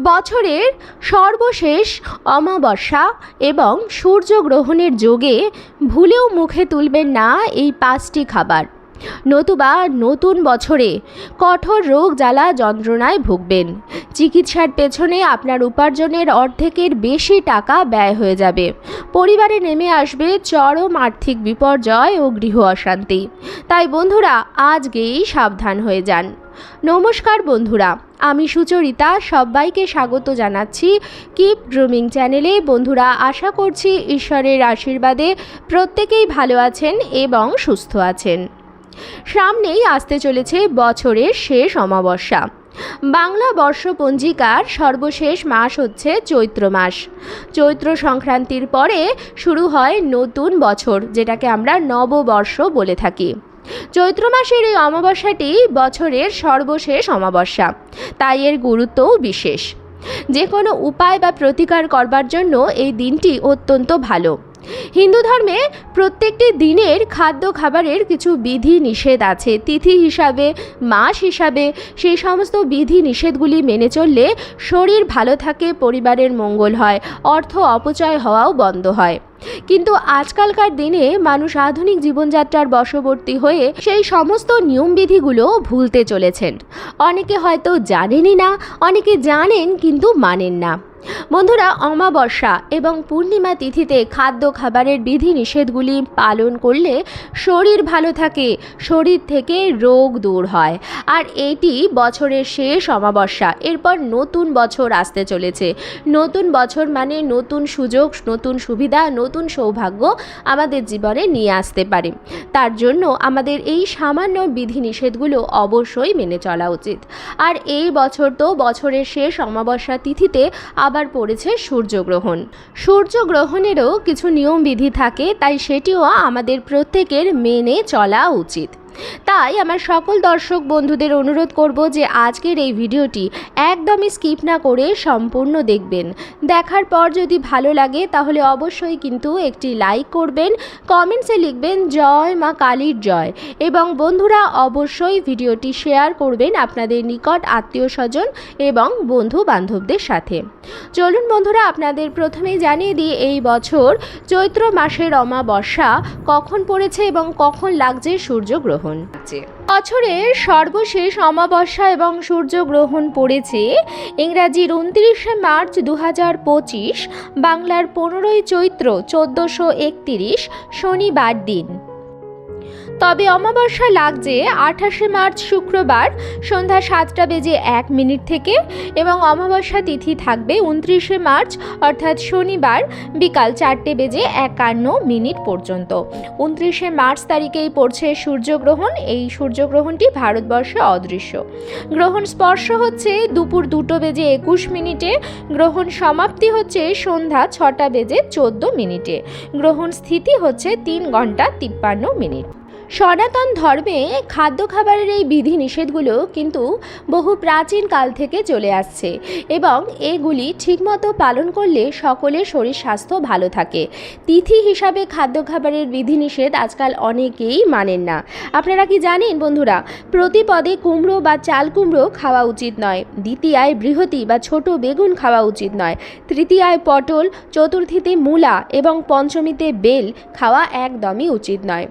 বছরের সর্বশেষ অমাবস্যা এবং সূর্যগ্রহণের যোগে ভুলেও মুখে তুলবেন না এই পাঁচটি খাবার। নতুবা নতুন বছরে কঠোর রোগ জ্বালা যন্ত্রণায় ভুগবেন। চিকিৎসার পেছনে আপনার উপার্জনের অর্ধেকের বেশি টাকা ব্যয় হয়ে যাবে। পরিবারে নেমে আসবে চরম আর্থিক বিপর্যয় ও গৃহ অশান্তি। তাই বন্ধুরা, আজকেই সাবধান হয়ে যান। নমস্কার বন্ধুরা, আমি সুচরিতা, সবাইকে স্বাগত জানাচ্ছি কিপ ড্রুমিং চ্যানেলে। বন্ধুরা, আশা করছি ঈশ্বরের আশীর্বাদে প্রত্যেকেই ভালো আছেন এবং সুস্থ আছেন। সামনেই আসতে চলেছে বছরের শেষ অমাবস্যা। বাংলা বর্ষপঞ্জিকার সর্বশেষ মাস হচ্ছে চৈত্র মাস। চৈত্র সংক্রান্তির পরে শুরু হয় নতুন বছর, যেটাকে আমরা নববর্ষ বলে থাকি। চৈত্র মাসের এই অমাবস্যাটি বছরের সর্বশেষ অমাবস্যা। তাই এর গুরুত্বও বিশেষ। যে কোনো উপায় বা প্রতিকার করবার জন্য এই দিনটি অত্যন্ত ভালো। হিন্দু ধর্মে প্রত্যেকটি দিনের খাদ্য খাবারের কিছু বিধি নিষেধ আছে। তিথি হিসাবে, মাস হিসাবে সেই সমস্ত বিধি নিষেধগুলি মেনে চললে শরীর ভালো থাকে, পরিবারের মঙ্গল হয়, অর্থ অপচয় হওয়াও বন্ধ হয়। কিন্তু আজকালকার দিনে মানুষ আধুনিক জীবনযাত্রার বশবর্তী হয়ে সেই সমস্ত নিয়মবিধিগুলো ভুলতে চলেছেন। অনেকে হয়তো জানেনই না, অনেকে জানেন কিন্তু মানেন না। বন্ধুরা, অমাবস্যা এবং পূর্ণিমা তিথিতে খাদ্য খাবারের বিধি নিষেধগুলি পালন করলে শরীর ভালো থাকে, শরীর থেকে রোগ দূর হয়। আর এটি বছরের শেষ অমাবস্যা, এরপর নতুন বছর আসতে চলেছে। নতুন বছর মানে নতুন সুযোগ, নতুন সুবিধা, নতুন সৌভাগ্য আমাদের জীবনে নিয়ে আসতে পারে। তার জন্য আমাদের এই সামান্য বিধি নিষেধগুলো অবশ্যই মেনে চলা উচিত। আর এই বছর তো বছরের শেষ অমাবস্যা তিথিতে আবার পড়েছে সূর্যগ্রহণ। সূর্যগ্রহণেরও কিছু নিয়মবিধি থাকে তাই সেটিও আমাদের প্রত্যেকের মেনে চলা উচিত। তাই আমার সকল দর্শক বন্ধুদের অনুরোধ করব যে আজকের এই ভিডিওটি একদমই স্কিপ না করে সম্পূর্ণ দেখবেন। দেখার পর যদি ভালো লাগে তাহলে অবশ্যই কিন্তু একটি লাইক করবেন, কমেন্টসে লিখবেন, জয় মা কালীর জয় এবং বন্ধুরা অবশ্যই ভিডিওটি শেয়ার করবেন আপনাদের নিকট আত্মীয় স্বজন এবং বন্ধু বান্ধবদের সাথে। চলুন বন্ধুরা, আপনাদের প্রথমেই জানিয়ে দিই, এই বছর চৈত্র মাসের অমাবস্যা কখন পড়েছে এবং কখন লাগছে সূর্যগ্রহণ? বছরের সর্বশেষ অমাবস্যা এবং সূর্য গ্রহণ পড়েছে ইংরাজির উনত্রিশে মার্চ দু হাজার পঁচিশ, বাংলার পনেরোই চৈত্র চোদ্দোশো শনিবার দিন। তবে অমাবস্যা লাগছে আঠাশে মার্চ শুক্রবার সন্ধ্যা সাতটা বেজে এক মিনিট থেকে এবং অমাবস্যা তিথি থাকবে উনত্রিশে মার্চ অর্থাৎ শনিবার বিকাল চারটে বেজে একান্ন মিনিট পর্যন্ত। উনত্রিশে মার্চ তারিখেই পড়ছে সূর্যগ্রহণ। এই সূর্যগ্রহণটি ভারতবর্ষে অদৃশ্য। গ্রহণ স্পর্শ হচ্ছে দুপুর দুটো বেজে একুশ মিনিটে। গ্রহণ সমাপ্তি হচ্ছে সন্ধ্যা ছটা বেজে চোদ্দ মিনিটে। গ্রহণ স্থিতি হচ্ছে তিন ঘণ্টা তিপ্পান্ন মিনিট। সনাতন ধর্মে খাদ্য খাবারের এই বিধি নিষেধগুলো কিন্তু বহু প্রাচীন কাল থেকে চলে আসছে এবং এগুলি ঠিকমতো পালন করলে সকলের শরীর স্বাস্থ্য ভালো থাকে। তিথি হিসাবে খাদ্য খাবারের বিধিনিষেধ আজকাল অনেকেই মানেন না। আপনারা কি জানেন বন্ধুরা, প্রতি পদে কুমড়ো বা চাল কুমড়ো খাওয়া উচিত নয়, দ্বিতীয়ায় বৃহতি বা ছোট বেগুন খাওয়া উচিত নয়, তৃতীয়ায় পটল, চতুর্থীতে মূলা এবং পঞ্চমীতে বেল খাওয়া একদমই উচিত নয়।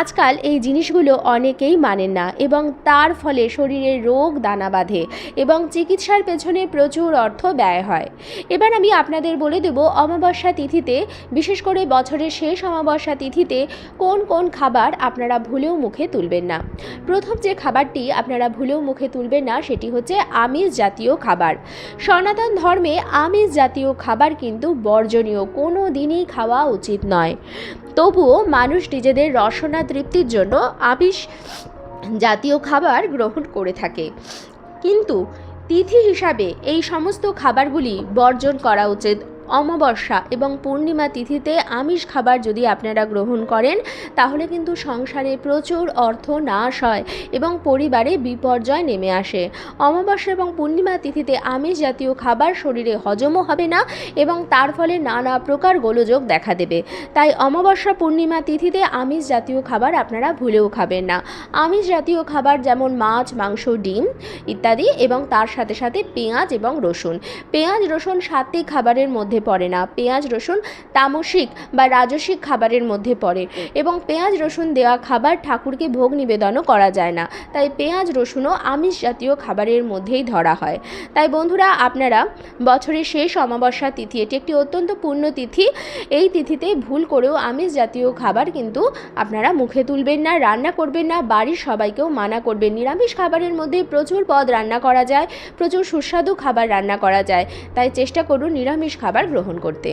আজকাল এই জিনিসগুলো অনেকেই মানেন না এবং তার ফলে শরীরে রোগ, দানা বাঁধে এবং চিকিৎসার পেছনে প্রচুর অর্থ ব্যয় হয়। এবার আমি আপনাদের বলে দেব অমাবস্যা তিথিতে, বিশেষ করে বছরের শেষ অমাবস্যা তিথিতে কোন কোন খাবার আপনারা ভুলেও মুখে তুলবেন না। প্রথম যে খাবারটি আপনারা ভুলেও মুখে তুলবেন না সেটি হচ্ছে আমিষ জাতীয় খাবার। সনাতন ধর্মে আমিষ জাতীয় খাবার কিন্তু বর্জনীয়, কোনো দিনই খাওয়া উচিত নয়। তবুও মানুষ নিজেদের রসনা তৃপ্তির জন্য আমিষ জাতীয় খাবার গ্রহণ করে থাকে। কিন্তু তিথি হিসাবে এই সমস্ত খাবারগুলি বর্জন করা উচিত। অমাবস্যা এবং পূর্ণিমা তিথিতে আমিষ খাবার যদি আপনারা গ্রহণ করেন, তাহলে কিন্তু সংসারে প্রচুর অর্থ নাশ হয় এবং পরিবারে বিপর্যয় নেমে আসে। অমাবস্যা এবং পূর্ণিমা তিথিতে আমিষ জাতীয় খাবার শরীরে হজমও হবে না এবং তার ফলে নানা প্রকার গোলযোগ দেখা দেবে। তাই অমাবস্যা, পূর্ণিমা তিথিতে আমিষ জাতীয় খাবার আপনারা ভুলেও খাবেন না। আমিষ জাতীয় খাবার যেমন মাছ, মাংস, ডিম ইত্যাদি এবং তার সাথে সাথে পেঁয়াজ এবং রসুন। পেঁয়াজ, রসুন সাত্বিক খাবারের মধ্যে পড়ে না। পেঁয়াজ, রসুন তামসিক বা রাজসিক খাবারের মধ্যে পড়ে এবং পেঁয়াজ, রসুন দেওয়া খাবার ঠাকুরকে ভোগ নিবেদনও করা যায় না। তাই পেঁয়াজ, রসুনও আমিষ জাতীয় খাবারের মধ্যেই ধরা হয়। তাই বন্ধুরা, আপনারা বছরের শেষ অমাবস্যা তিথি, এটি একটি অত্যন্ত পূর্ণ তিথি। এই তিথিতে ভুল করেও আমিষ জাতীয় খাবার কিন্তু আপনারা মুখে তুলবেন না, রান্না করবেন না, বাড়ির সবাইকেও মানা করবেন। নিরামিষ খাবারের মধ্যে প্রচুর পদ রান্না করা যায়, প্রচুর সুস্বাদু খাবার রান্না করা যায়। তাই চেষ্টা করুন নিরামিষ খাবার গ্রহণ করতে।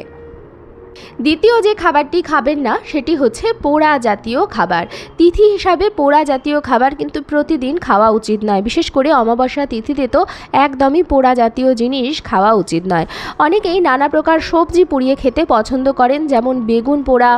দ্বিতীয় যে খাবারটি খাবেন না, সেটি হচ্ছে পোড়া জাতীয় খাবার। তিথি হিসাবে পোড়া জাতীয় খাবার কিন্তু প্রতিদিন খাওয়া উচিত নয়। বিশেষ করে অমাবস্যা তিথিতে তো একদমই পোড়া জাতীয় জিনিস খাওয়া উচিত নয়। অনেকেই নানা প্রকার সবজি পুড়িয়ে খেতে পছন্দ করেন, যেমন বেগুন পোড়া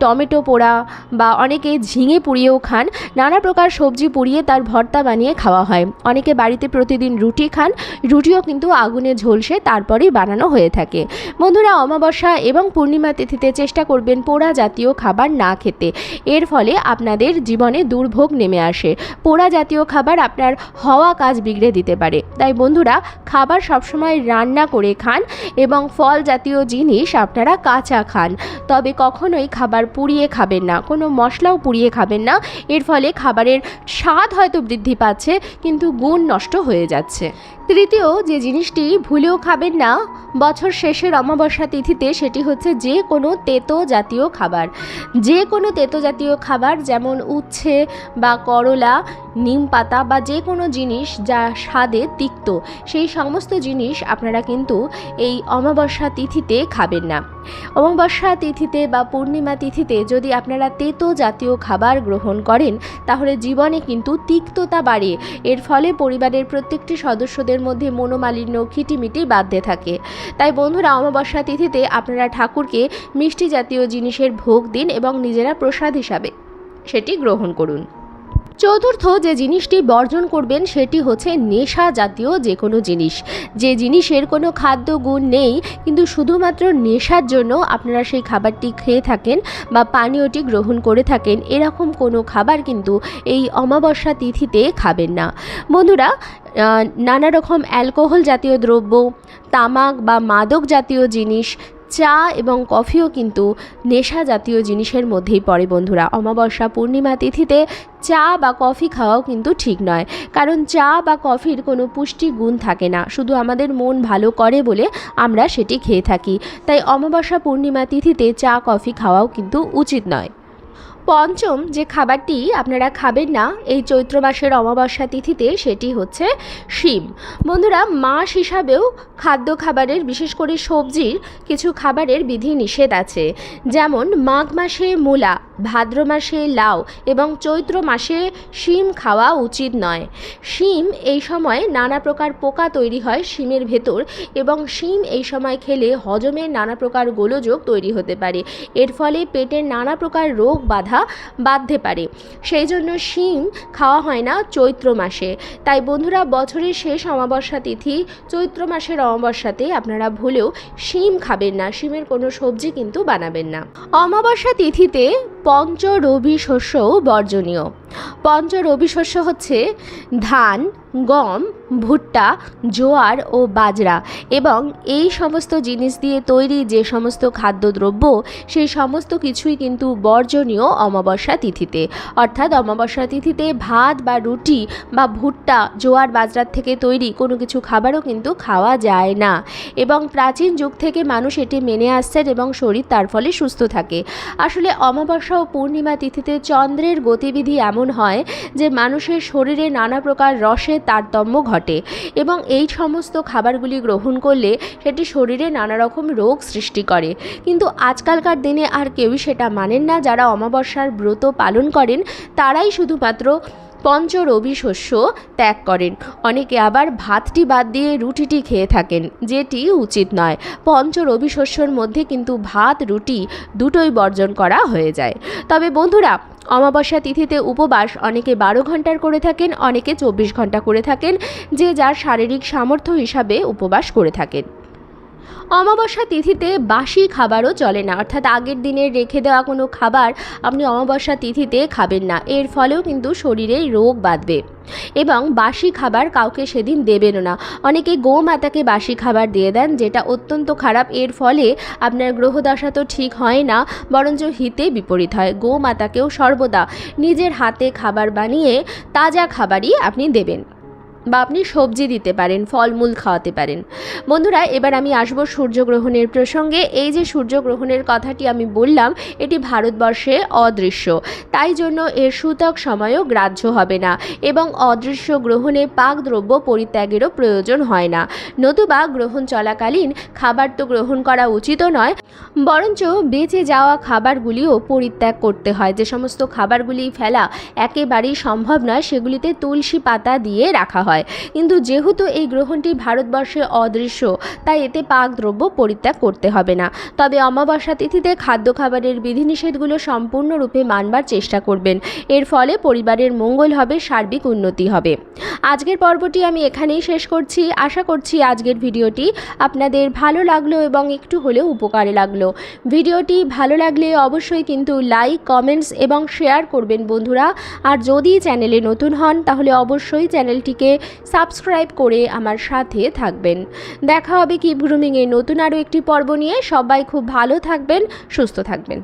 টমেটো পোড়া বা অনেকে ঝিঙে পুড়িয়েও খান। নানা প্রকার সবজি পুড়িয়ে তার ভর্তা বানিয়ে খাওয়া হয়। অনেকে বাড়িতে প্রতিদিন রুটি খান, রুটিও কিন্তু আগুনে ঝলসে তারপরেই বানানো হয়ে থাকে। বন্ধুরা, অমাবস্যা এবং পূর্ণিমা তিথিতে চেষ্টা করবেন পোড়া জাতীয় খাবার না খেতে। এর ফলে আপনাদের জীবনে দুর্ভোগ নেমে আসে। পোড়া জাতীয় খাবার আপনার হওয়া কাজ বিগড়ে দিতে পারে। তাই বন্ধুরা, খাবার সবসময় রান্না করে খান এবং ফল জাতীয় জিনিস আপনারা কাঁচা খান। তবে কখনোই খাবার পুড়িয়ে খাবেন না, কোনো মশলাও পুড়িয়ে খাবেন না। এর ফলে খাবারের স্বাদ হয়তো বৃদ্ধি পাচ্ছে, কিন্তু গুণ নষ্ট হয়ে যাচ্ছে। তৃতীয় যে জিনিসটি ভুলেও খাবেন না, বছর শেষের অমাবস্যা তিথিতে সেটি হচ্ছে যে কোনো তেতো জাতীয় খাবার। যে কোনো তেতো জাতীয় খাবার যেমন উচ্ছে বা করলা নিম পাতা বা যে কোনো জিনিস যা স্বাদে তিক্ত, সেই সমস্ত জিনিস আপনারা কিন্তু এই অমাবস্যা তিথিতে খাবেন না। অমাবস্যা তিথিতে বা পূর্ণিমা তিথিতে যদি আপনারা তেতো জাতীয় খাবার গ্রহণ করেন, তাহলে জীবনে কিন্তু তিক্ততা বাড়ে। এর ফলে পরিবারের প্রত্যেকটি সদস্যদের মধ্যে মনোমালিন্য, খিটিমিটি বাঁধতে থাকে। তাই বন্ধুরা, অমাবস্যা তিথিতে আপনারা ঠাকুরকে মিষ্টি জাতীয় জিনিসের ভোগ দিন এবং নিজেরা প্রসাদ হিসাবে সেটি গ্রহণ করুন। চতুর্থ যে জিনিসটি বর্জন করবেন, সেটি হচ্ছে নেশা জাতীয় যে কোনো জিনিস। যে জিনিসের কোনো খাদ্য গুণ নেই, কিন্তু শুধুমাত্র নেশার জন্য আপনারা সেই খাবারটি খেয়ে থাকেন বা পানীয়টি গ্রহণ করে থাকেন, এরকম কোনো খাবার কিন্তু এই অমাবস্যা তিথিতে খাবেন না। বন্ধুরা নানা রকম অ্যালকোহল জাতীয় দ্রব্য, তামাক বা মাদক জাতীয় জিনিস চা এবং কফিও কিন্তু নেশা জাতীয় জিনিসের মধ্যেই পড়ে বন্ধুরা। অমাবস্যা পূর্ণিমা তিথিতে চা বা কফি খাওয়াও কিন্তু ঠিক নয়। কারণ চা বা কফির কোনো পুষ্টি গুণ থাকে না। শুধু আমাদের মন ভালো করে বলে আমরা সেটি খেয়ে থাকি। তাই অমাবস্যা পূর্ণিমা তিথিতে চা, কফি খাওয়াও কিন্তু উচিত নয়। পঞ্চম যে খাবারটি আপনারা খাবেন না, এই চৈত্র মাসের অমাবস্যা তিথিতে সেটি হচ্ছে শিম। বন্ধুরা, মাস হিসাবেও খাদ্য খাবারের, বিশেষ করে সবজির কিছু খাবারের বিধি নিষেধ আছে। যেমন, মাঘ মাসে মূলা, ভাদ্র মাসে লাউ এবং চৈত্র মাসে শিম খাওয়া উচিত নয়। শিম এই সময় নানা প্রকার পোকা তৈরি হয় শিমের ভেতর এবং শিম এই সময় খেলে হজমের নানা প্রকার গোলযোগ তৈরি হতে পারে। এর ফলে পেটের নানা প্রকার রোগ বাধা বাঁধতে পারে। সেই জন্য শিম খাওয়া হয় না চৈত্র মাসে। তাই বন্ধুরা, বছরের শেষ অমাবস্যা তিথি চৈত্র মাসের অমাবস্যাতে আপনারা ভুলেও শিম খাবেন না। শিমের কোনো সবজি কিন্তু বানাবেন না। অমাবস্যা তিথিতে পঞ্চ রবি শস্যও বর্জনীয়। পঞ্চ রবি শস্য হচ্ছে ধান, গম, ভুট্টা, জোয়ার ও বাজরা এবং এই সমস্ত জিনিস দিয়ে তৈরি যে সমস্ত খাদ্যদ্রব্য, সেই সমস্ত কিছুই কিন্তু বর্জনীয় অমাবস্যা তিথিতে। অর্থাৎ অমাবস্যা তিথিতে ভাত বা রুটি বা ভুট্টা, জোয়ার, বাজরার থেকে তৈরি কোনো কিছু খাবারও কিন্তু খাওয়া যায় না এবং প্রাচীন যুগ থেকে মানুষ এটি মেনে আসছেন এবং শরীর তার ফলে সুস্থ থাকে। আসলে অমাবস্যা ও পূর্ণিমা তিথিতে চন্দ্রের গতিবিধি এমন হয় যে মানুষের শরীরে নানা প্রকার রসের তারতম্য ঘটে এবং এই সমস্ত খাবারগুলি গ্রহণ করলে সেটি শরীরে নানা রকম রোগ সৃষ্টি করে। কিন্তু আজকালকার দিনে আর কেউই সেটা মানেন না। যারা অমাবস্যার ব্রত পালন করেন, তারাই শুধুমাত্র পঞ্চ রবি শস্য ত্যাগ করেন। অনেকে আবার ভাতটি বাদ দিয়ে রুটিটি খেয়ে থাকেন, যেটি উচিত নয়। পঞ্চ রবি শস্যর মধ্যে কিন্তু ভাত, রুটি দুটোই বর্জন করা হয়ে যায়। তবে বন্ধুরা, অমাবস্যা তিথিতে উপবাস অনেকে বারো ঘণ্টার করে থাকেন, অনেকে চব্বিশ ঘণ্টা করে থাকেন, যে যার শারীরিক সামর্থ্য হিসাবে উপবাস করে থাকেন। অমাবস্যা তিথিতে বাসি খাবারও চলে না। অর্থাৎ আগের দিনের রেখে দেওয়া কোনো খাবার আপনি অমাবস্যা তিথিতে খাবেন না। এর ফলেও কিন্তু শরীরে রোগ বাঁধবে এবং বাসি খাবার কাউকে সেদিন দেবেনও না। অনেকে গোমাতাকে বাসি খাবার দিয়ে দেন, যেটা অত্যন্ত খারাপ। এর ফলে আপনার গ্রহদশা তো ঠিক হয় না, বরঞ্চ হিতে বিপরীত হয়। গোমাতাকেও সর্বদা নিজের হাতে খাবার বানিয়ে তাজা খাবারই আপনি দেবেন। বা আপনি সবজি দিতে পারেন, ফলমূল খাওয়াতে পারেন। বন্ধুরা, এবার আমি আসব সূর্যগ্রহণের প্রসঙ্গে। এই যে সূর্যগ্রহণের কথাটি আমি বললাম, এটি ভারতবর্ষে অদৃশ্য। তাই জন্য এর সূতক সময়ও গ্রাহ্য হবে না এবং অদৃশ্য গ্রহণে পাকদ্রব্য পরিত্যাগেরও প্রয়োজন হয় না। নতুবা গ্রহণ চলাকালীন খাবার তো গ্রহণ করা উচিতও নয় বরঞ্চ বেঁচে যাওয়া খাবারগুলিও পরিত্যাগ করতে হয়। যে সমস্ত খাবারগুলি ফেলা একেবারেই সম্ভব নয়, সেগুলিতে তুলসী পাতা দিয়ে রাখা হয়। কিন্তু যেহেতু এই গ্রহণটি ভারতবর্ষে অদৃশ্য, তাই এতে পাক দ্রব্য পরিত্যাগ করতে হবে না। তবে অমাবস্যা তিথিতে খাদ্য খাবারের বিধিনিষেধগুলো সম্পূর্ণরূপে মানবার চেষ্টা করবেন। এর ফলে পরিবারের মঙ্গল হবে, সার্বিক উন্নতি হবে। আজকের পর্বটি আমি এখানেই শেষ করছি। আশা করছি আজকের ভিডিওটি আপনাদের ভালো লাগল এবং একটু হলেও উপকারে লাগল। ভিডিওটি ভালো লাগলে অবশ্যই কিন্তু লাইক, কমেন্টস এবং শেয়ার করবেন বন্ধুরা। আর যদি চ্যানেলে নতুন হন, তাহলে অবশ্যই চ্যানেলটিকে সাবস্ক্রাইব করে আমার সাথে থাকবেন। দেখা হবে কি গ্রুমিংয়ের নতুন আরও একটি পর্ব নিয়ে। সবাই খুব ভালো থাকবেন, সুস্থ থাকবেন।